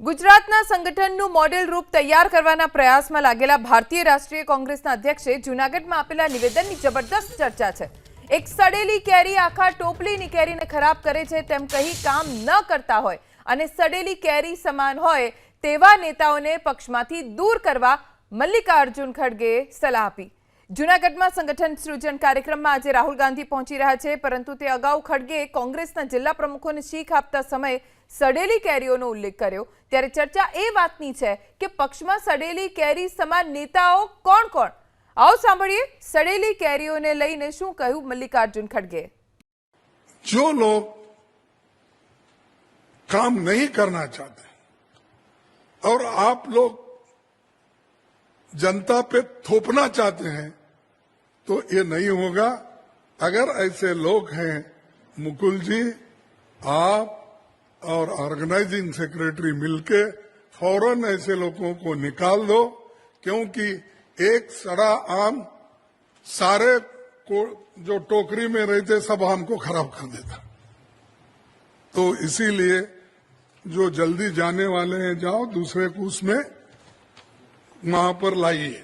ગુજરાતના સંગઠનનું મોડેલ રૂપ તૈયાર કરવાના પ્રયાસમાં લાગેલા ભારતીય રાષ્ટ્રીય કોંગ્રેસના અધ્યક્ષે જૂનાગઢમાં આપેલા નિવેદનની જબરદસ્ત ચર્ચા છે. એક સડેલી કેરી આખા ટોપલીની કેરીને ખરાબ કરે છે તેમ કહી કામ ન કરતા હોય અને સડેલી કેરી સમાન હોય તેવા નેતાઓને પક્ષમાંથી દૂર કરવા મલ્લિકાર્જુન ખડગેએ સલાહ આપી. જૂનાગઢમાં સંગઠન સૃજન કાર્યક્રમમાં આજે રાહુલ ગાંધી પહોંચી રહ્યા છે પરંતુ તે અગાઉ ખડગે કોંગ્રેસના જિલ્લા પ્રમુખોને શીખ આપતા સમયે સડેલી કેરીઓનો ઉલ્લેખ કર્યો ત્યારે ચર્ચા એ વાતની છે કે પક્ષમાં સડેલી કેરી સમાન નેતાઓ કોણ કોણ આવો સાંભળીએ સડેલી કેરીઓને લઈને શું કહ્યું મલ્લિકાર્જુન ખડગે जो लोग काम नहीं करना चाहते और आप लोग जनता पे थोपना चाहते हैं तो ये नहीं होगा। अगर ऐसे लोग हैं, मुकुल जी, आप और ऑर्गेनाइजिंग सेक्रेटरी मिलके फ़ौरन ऐसे लोगों को निकाल दो, क्योंकि एक सड़ा आम सारे को, जो टोकरी में रहते, सब आम को खराब कर देता। तो इसीलिए जो जल्दी जाने वाले हैं, जाओ दूसरे को उसमें वहाँ पर लाइए।